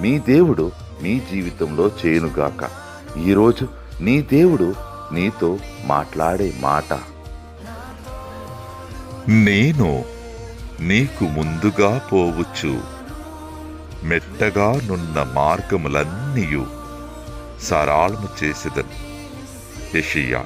మీ దేవుడు మీ జీవితంలో చేయనుగాక. ఈరోజు నీ దేవుడు నీతో మాట్లాడే మాట. నేను నీకు ముందుగా పోవచ్చు. మెట్టగా నున్న మార్గములన్నీయు సరాళము చేసేదను. యషియా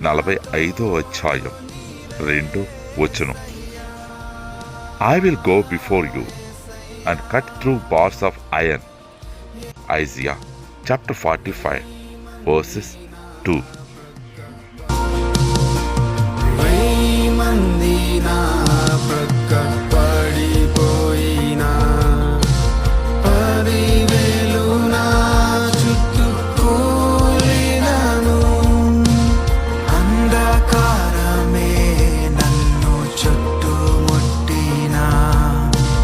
నలభై ఐదో అధ్యాయం రెండో వచనం. I will go before you and cut through bars of iron. Isaiah chapter 45 verses 2.